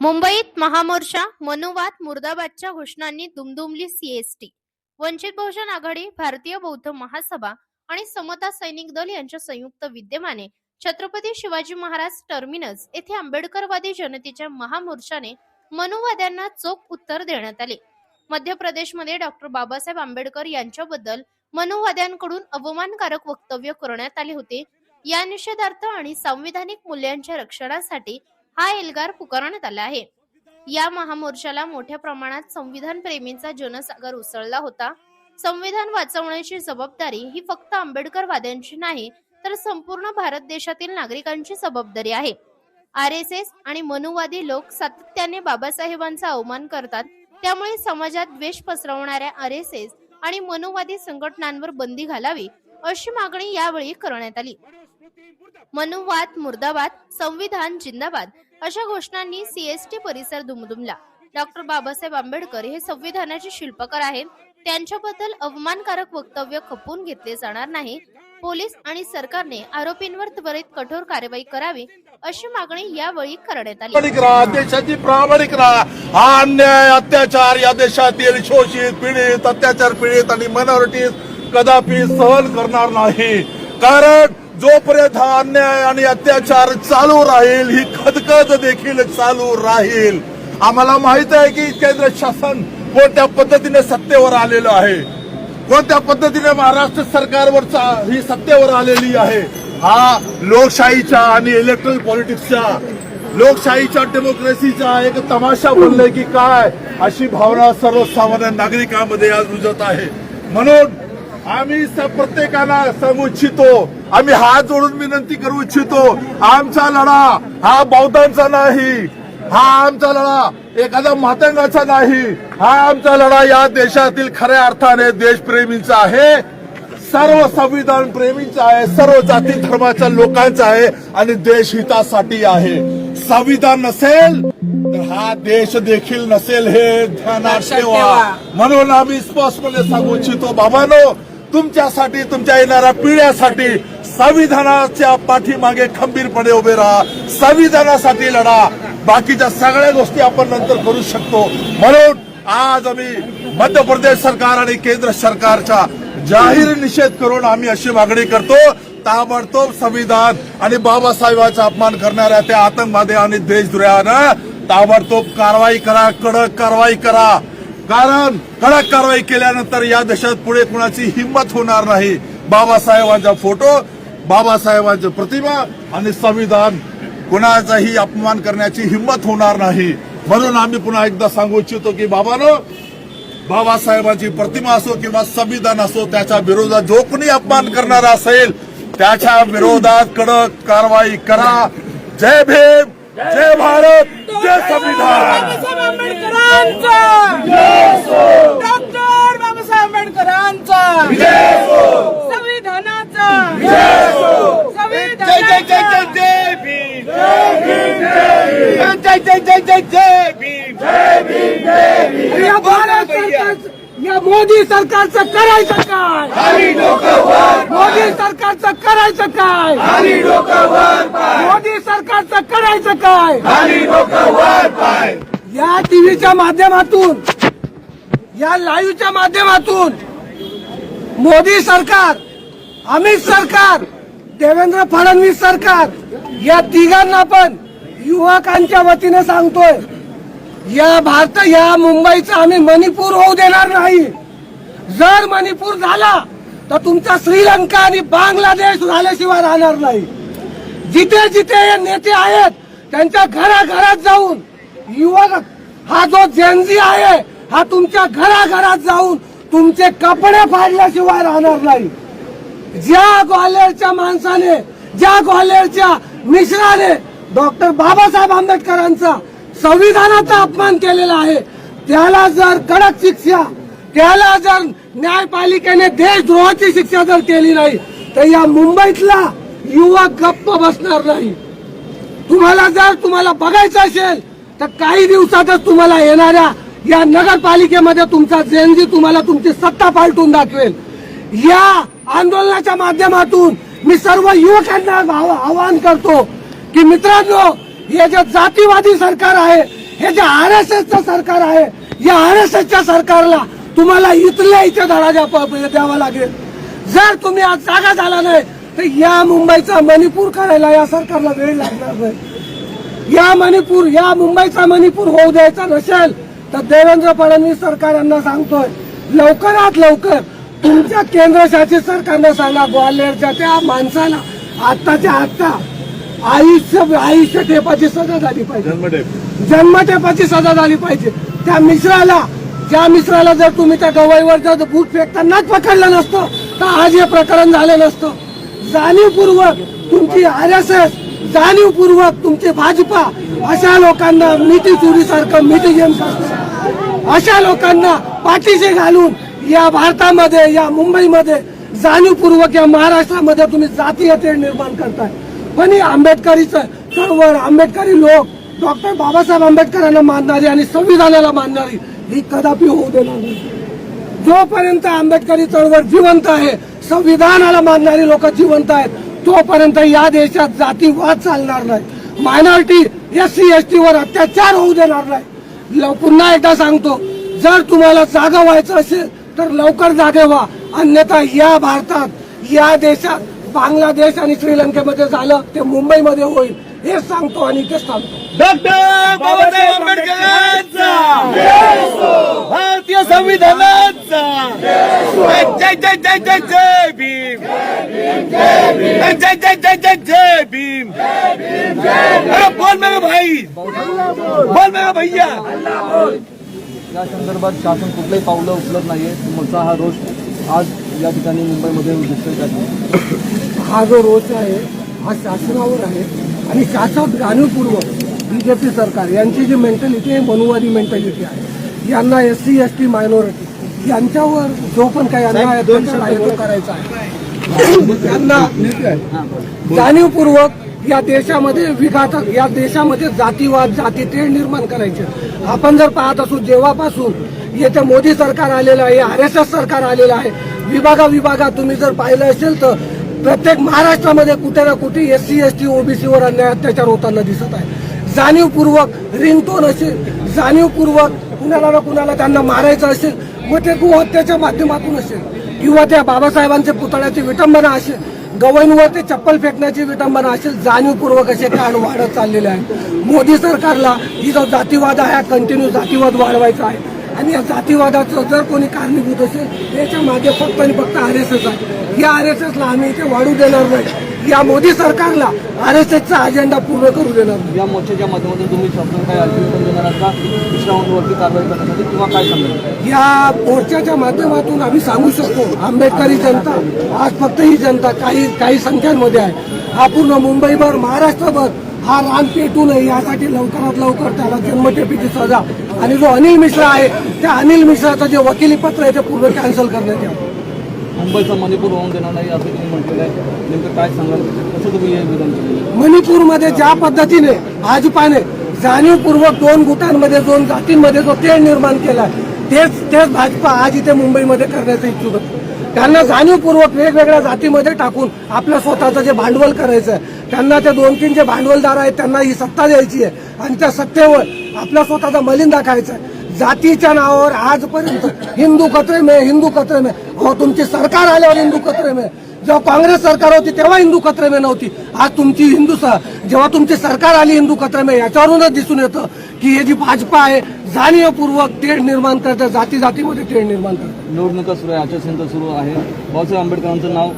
मुंबईत महामोर्चा मनुवाद मुर्दाबादच्या घोषणांनी दुमदुमली सीएसटी वंचित बहुजन आघाडी भारतीय बौद्ध महासभा आणि समता सैनिक दल यांच्या संयुक्त विद्यमाने छत्रपती शिवाजी महाराज टर्मिनस येथे आंबेडकरवादी जनतेच्या महामोर्चाने मनुवाद्यांना चोख उत्तर देण्यात आले. मध्य प्रदेशमध्ये डॉक्टर बाबासाहेब आंबेडकर यांच्याबद्दल मनुवाद्यांकडून अवमानकारक वक्तव्य करण्यात आले होते. या निषेधार्थ आणि संविधानिक मूल्यांच्या रक्षणासाठी हा एल्गार पुकारण्यात आला आहे. या महामोर्चाला मोठ्या प्रमाणात संविधान प्रेमींचा जनसागर उसळला होता. संविधान वाचवण्याची जबाबदारी ही फक्त आंबेडकरवाद्यांची नाही तर संपूर्ण भारत देशातील नागरिकांची जबाबदारी आहे. आर एस एस आणि मनुवादी लोक सातत्याने बाबासाहेबांचा अवमान करतात त्यामुळे समाजात द्वेष पसरवणाऱ्या आर एस एस आणि मनुवादी संघटनांवर बंदी घालावी अशी मागणी यावेळी करण्यात आली. मनुवाद मुर्दाबाद संविधान जिंदाबाद अशा घोषणांनी सीएसटी परिसर दुमदुमला. डॉक्टर बाबासाहेब आंबेडकर हे संविधानाचे शिल्पकार आहेत. त्यांच्याबद्दल अवमानकारक वक्तव्य खपवून घेतले जाणार नाही. पोलीस आणि सरकारने आरोपींवर त्वरित कठोर कारवाई करावी अशी मागणी यावेळी करण्यात आली. देशाची प्रामाणिक राहा. हा अन्याय अत्याचार या देशातील शोषित पीडित अत्याचार पीडित आणि मायनॉरिटीज कदापि सहन करणार नाही. कारण जोपर्यंत हा अन्याय आणि अत्याचार चालू राहील ही खदखद देखील चालू राहील. आम्हाला माहीत आहे की केंद्र शासन कोणत्या पद्धतीने सत्तेवर आलेलं आहे? कोणत्या पद्धतीने महाराष्ट्र सरकारवरचा ही सत्तेवर आलेली आहे? हा लोकशाहीच्या आणि इलेक्ट्रॉनिक पॉलिटिक्सच्या लोकशाहीच्या डेमोक्रेसीचा एक तमाशा बनलाय की काय? अशी भावना सर्वसामान्य नागरिकांमध्ये आज रुजत आहे. म्हणून आम्ही प्रत्येकाला सांगू इच्छितो. आम्ही हात जोडून विनंती करू इच्छितो. आमचा लढा हा बौद्धांचा नाही. हा आमचा लढा एखाद्या मातंगाचा नाही. हा आमचा लढा या देशातील खऱ्या अर्थाने देशप्रेमींचा आहे. सर्व संविधान प्रेमींचा आहे. सर्व जाती धर्माच्या लोकांचा आहे आणि देशहितासाठी आहे. संविधान नसेल तर हा देश देखील नसेल हे ध्यानात ठेवा. म्हणून आम्ही स्पष्टपणे सांगू इच्छितो बाबांनो तुमच्यासाठी तुमच्या येणाऱ्या पिढ्यासाठी संविधानाच्या पाठीमागे खंबीरपणे उभे राहा. संविधानासाठी लढा. बाकीच्या सगळ्या गोष्टी आपण नंतर करू शकतो. म्हणून आज आम्ही मध्य प्रदेश सरकार आणि केंद्र सरकारचा जाहीर निषेध करून आम्ही अशी मागणी करतो. ताबडतोब संविधान आणि बाबासाहेबांचा अपमान करणाऱ्या त्या आतंकवादी आणि देशद्रोहानं ताबडतोब कारवाई करा कडक कारवाई करा. कारण कडक कारवाई केल्यानंतर या देशात पुढे कुणाची हिंमत होणार नाही. बाबासाहेबांचा फोटो बाबासाहेबांची प्रतिमा आणि संविधान कुणाचाही अपमान करण्याची हिंमत होणार नाही. म्हणून आम्ही पुन्हा एकदा सांगू इच्छितो की बाबानो बाबासाहेबांची प्रतिमा असो किंवा संविधान असो त्याच्या विरोधात जो कोणी अपमान करणारा असेल त्याच्या विरोधात कडक कारवाई करा. जय भीम! जय भारत जय संविधान. बाबासाहेब आंबेडकरांचा. डॉक्टर बाबासाहेब आंबेडकरांचा. संविधानाचा. जय जय जय जय भीम. जय जय जय जय जय भीम या भारत या मोदी सरकारचं करायचं काय? मोदी सरकारचं करायचं काय? मोदी सरकारचं करायचं काय? या टीव्हीच्या माध्यमातून या लाईव्हच्या माध्यमातून मोदी सरकार अमित सरकार देवेंद्र फडणवीस सरकार या तिघांना पण युवकांच्या वतीने सांगतोय. या भारत या मुंबईचा आम्ही मणिपूर होऊ देणार नाही. जर मणिपूर झाला तर तुमचा श्रीलंका आणि बांगलादेश झाल्याशिवाय राहणार नाही. जिथे जिथे हे नेते आहेत त्यांच्या घराघरात जाऊन युवक हा जो जेनजी आहे हा तुमच्या घराघरात जाऊन तुमचे कपडे फाडल्याशिवाय राहणार नाही. ज्या ग्वाल्हेरच्या माणसाने ज्या ग्वाल्हेरच्या मिश्राने डॉक्टर बाबासाहेब आंबेडकरांचा संविधानाचा अपमान केलेला आहे. त्याला जर कडक शिक्षा त्याला जर न्यायपालिकेने देशद्रोहाची शिक्षा जर केली नाही तर या मुंबईतला युवक गप्प बसणार नाही. तुम्हाला जर तुम्हाला बघायचं असेल तर काही दिवसातच तुम्हाला येणाऱ्या या नगरपालिकेमध्ये तुमचा जेनजी तुम्हाला तुमची सत्ता पालटून दाखवेल. या आंदोलनाच्या माध्यमातून मी सर्व युवकांना आवाहन करतो की मित्रांनो हे जे जातीवादी सरकार आहे हे जे आर एस एसचं सरकार आहे या आर एस एसच्या सरकारला तुम्हाला इथल्या इथे धडा द्यावा लागेल. जर तुम्ही आज जागा झाला नाही तर या मुंबईचा मणिपूर करायला या सरकारला वेळ लागणार नाही. या मणिपूर या मुंबईचा मणिपूर होऊ द्यायचा नसेल तर देवेंद्र फडणवीस सरकार यांना सांगतोय लवकरात लवकर तुमच्या केंद्रशासित सरकारनं सांगा ग्वाल्हेरच्या त्या माणसाला आत्ताच्या आत्ता आयुष्य आयुष्य ठेपाची सजा झाली पाहिजे. जन्मठेपाची सजा झाली पाहिजे. त्या मिश्राला ज्या मिश्राला जर तुम्ही त्या गवईवर जर बूट फेकतानाच पकडलं नसतं तर आज हे प्रकरण झालं नसतं. जाणीवपूर्वक तुमची आर एस एस जाणीवपूर्वक तुमची भाजपा अशा लोकांना मिठी चोरी सारखं मिठी गेम अशा लोकांना पाठीशी घालून या भारतामध्ये या मुंबईमध्ये जाणीवपूर्वक या महाराष्ट्रामध्ये तुम्ही जातीय तेढ निर्माण करताय. पण ही आंबेडकरीचं चळवळ आंबेडकरी लोक डॉक्टर बाबासाहेब आंबेडकरांना मानणारी आणि संविधानाला मानणारी ही कदापि होऊ देणार नाही. जोपर्यंत आंबेडकरी चळवळ जिवंत आहे संविधानाला मानणारी लोक जिवंत आहेत तोपर्यंत या देशात जातीवाद चालणार नाही. Minority S C S T वर अत्याचार होऊ देणार नाही. पुन्हा एकदा सांगतो जर तुम्हाला जागा व्हायचं असेल तर लवकर जागे व्हा. अन्यथा या भारतात या देशात बांगलादेश आणि श्रीलंकेमध्ये झालं ते मुंबईमध्ये होईल हे सांगतो आणि तेच सांगतो डॉक्टर बाबासाहेब आंबेडकरांचा भारतीय संविधानाचा जय जय जय जय जय भीम जय जय जय जय जय जय भीम अरे बोल मेरे भाई बोल मेरा भैया या संदर्भात शासन कुठलंही पावलं उचलत नाहीये तुमचा हा रोष आज या ठिकाणी मुंबईमध्ये दिसतोय हा जो रोष आहे हा शासनावर आहे आणि शासन जाणीवपूर्वक बीजेपी सरकार यांची जी मेंटॅलिटी आहे मनुवादी मेंटॅलिटी आहे यांना S C S T minority यांच्यावर जो पण काही अन्याय आहे तो करायचा आहे. त्यांना जाणीवपूर्वक या देशामध्ये विघात या देशामध्ये जातीवाद जातीतेढ निर्माण करायचे. आपण जर पाहत असू जेव्हापासून येथे मोदी सरकार आलेलं आहे आर एस एस सरकार आलेलं आहे विभागा विभागात तुम्ही जर पाहिलं असेल तर प्रत्येक महाराष्ट्रामध्ये कुठे ना कुठे एस सी एस टी ओबीसीवर अन्याय अत्याचार होताना दिसत आहे. जाणीवपूर्वक रिंगटोन असेल जाणीवपूर्वक कुणाला ना कुणाला त्यांना मारायचं असेल मग ते गोहत्याच्या माध्यमातून असेल. किंवा त्या बाबासाहेबांच्या पुतळ्याची विटंबना असेल गवईंवर ते चप्पल फेकण्याची विटंबना असेल जाणीवपूर्वक असे कांड वाढत चाललेले आहे मोदी सरकारला ही जो जातीवाद आहे कंटिन्यू जातीवाद वाढवायचा आहे. आणि या जातीवादाचं जर कोणी कारणीभूत असेल याच्या मागे फक्त आणि फक्त आर एस एस आहे. या आर एस एसला आम्ही इथे वाढू देणार नाही. या मोदी सरकारला आर एस एसचा अजेंडा पूर्ण करू देणार नाही. या मोर्चाच्या माध्यमातून तुम्ही काय अल्टिमेटम देणार का? दुसऱ्यावरती कारवाई करण्यासाठी किंवा काय सांगाल? या मोर्चाच्या माध्यमातून आम्ही सांगू शकतो आंबेडकरी जनता आज फक्त ही जनता काही काही संख्यांमध्ये आहे. हा पूर्ण मुंबईभर महाराष्ट्रभर हा रान पेटू नये यासाठी लवकरात लवकर त्याला जन्मठेपीची सजा. आणि जो अनिल मिश्रा आहे त्या अनिल मिश्राचं जे वकिली पत्र आहे ते पूर्ण कॅन्सल करण्यात यावं. मुंबईचा मणिपूर होऊन देणार नाही असं तुम्ही म्हटलेलं आहे. नेमकं काय सांगाल? कसं तुम्ही हे विधान केलं? मणिपूरमध्ये ज्या पद्धतीने भाजपाने जाणीवपूर्वक दोन गुटांमध्ये दोन जातींमध्ये जो तेढ निर्माण केला तेच तेच भाजपा आज इथे मुंबईमध्ये करण्याचं इच्छुक होतं. त्यांना जाणीवपूर्वक वेगवेगळ्या जातीमध्ये टाकून आपलं स्वतःचं जे भांडवल करायचं आहे त्यांना ते दोन तीन जे भांडवलदार आहेत त्यांना ही सत्ता द्यायची आहे. आणि त्या सत्तेवर आपला स्वतःचा मलिन दाखायचा आहे जातीच्या नावावर आजपर्यंत हिंदू कत्रे में हिंदू कत्रे में. हो तुमची सरकार आल्यावर हिंदू कत्रे में. जेव्हा काँग्रेस सरकार होती तेव्हा हिंदू कचरे में नव्हती. आज तुमची हिंदू जेव्हा तुमची सरकार आली हिंदू कचरे में याच्यावरूनच दिसून येतं की हे जी भाजपा आहे जाणीवपूर्वक तेढ निर्माण करते जाती जातीमध्ये तेढ निर्माण करते निवडणुका सुरू आहे आचारसंहिता सुरू आहे. बाबासाहेब आंबेडकरांचं नाव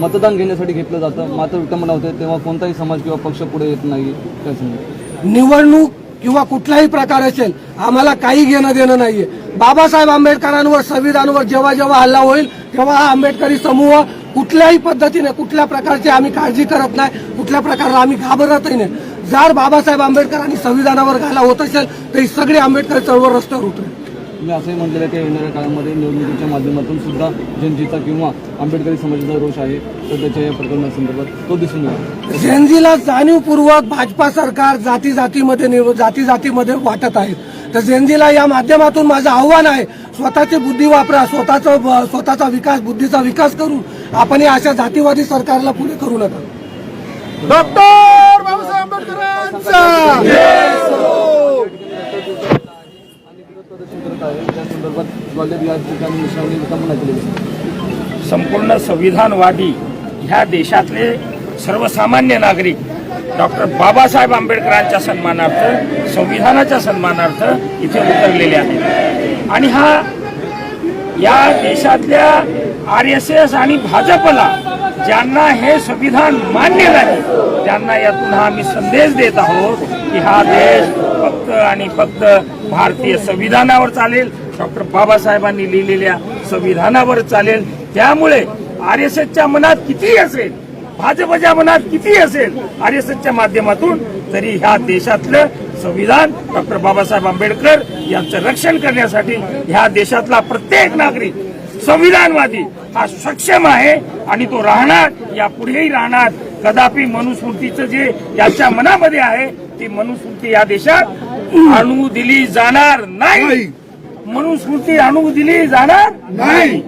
मतदान घेण्यासाठी घेतलं जातं. मात्र विटंबना होते तेव्हा कोणताही समाज किंवा पक्ष पुढे येत नाही. निवडणूक किंवा कुठलाही प्रकार असेल आम्हाला काही घेणं देणं नाहीये. बाबासाहेब आंबेडकरांवर संविधानावर जेव्हा जेव्हा हल्ला होईल तेव्हा हा आंबेडकरी समूह कुठल्याही पद्धतीने कुठल्या प्रकारची आम्ही काळजी करत नाही कुठल्या प्रकारला आम्ही घाबरतही नाही. जर बाबासाहेब आंबेडकरांनी संविधानावर घाला होत असेल तर ही सगळी आंबेडकर चळवळ रस्त्यावर उतरेल तुम्ही असंही म्हटलेलं आहे की येणाऱ्या काळामध्ये निवडणुकीच्या माध्यमातून सुद्धा जनतेचा किंवा आंबेडकरी समाजाचा रोष आहे तर त्याच्या या प्रकरणासंदर्भात तो दिसून येईल. झेंझीला जाणीवपूर्वक भाजपा सरकार जाती जातीमध्ये जाती जातीमध्ये वाटत आहे. तर झेंझीला या माध्यमातून माझं आव्हान आहे स्वतःची बुद्धी वापरा स्वतःचा स्वतःचा विकास बुद्धीचा विकास करून आपण या अशा जातीवादी सरकारला पुढे करू नका. डॉक्टर बाबासाहेब आंबेडकरांचा! संपूर्ण संविधानवादी ह्या देशातले सर्वसामान्य नागरिक डॉक्टर बाबासाहेब आंबेडकरांच्या सन्मानार्थ संविधानाच्या सन्मानार्थ इथे उतरलेले आहेत. आणि हा या देशातल्या आर एस एस आणि भाजपला ज्यांना हे संविधान मान्य नाही त्यांना यातून हा आम्ही संदेश देत आहोत की हा देश फक्त आणि फक्त भारतीय संविधानावर चालेल. डॉक्टर बाबासाहेबांनी लिहिलेल्या संविधानावर चालेल. त्यामुळे आर एस एसच्या मनात किती असेल भाजपच्या मनात किती असेल आर एस एसच्या माध्यमातून तरी ह्या देशातलं संविधान डॉक्टर बाबासाहेब आंबेडकर यांचं रक्षण करण्यासाठी ह्या देशातला प्रत्येक नागरिक संविधानवादी. हा सक्षम आहे आणि तो राहणार यापुढेही राहणार. कदापि मनुस्मृतीचं जे याच्या मनामध्ये आहे ती मनुस्मृती या देशात आणू दिली जाणार नाही. मनुस्मृती आणू दिली जाणार नाही.